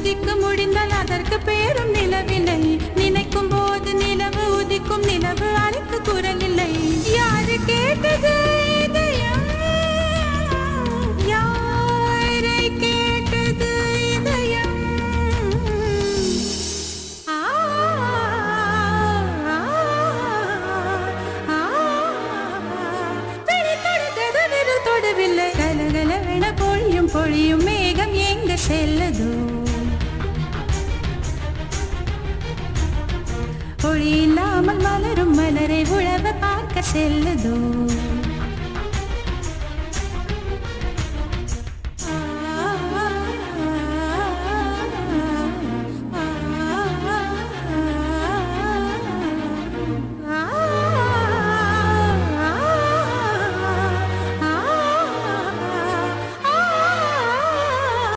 உதிக்க முடிந்தால் அதற்கு பேரும் நிலவில்லை. நினைக்கும் போது நிலவு உதிக்கும் நிலவு அழைக்க குரல் இல்லை யாரு கேட்டது இதயம் ஒளி இல்லாமல் மலரும் மலரை உழவ பார்க்க செல்லுதோ?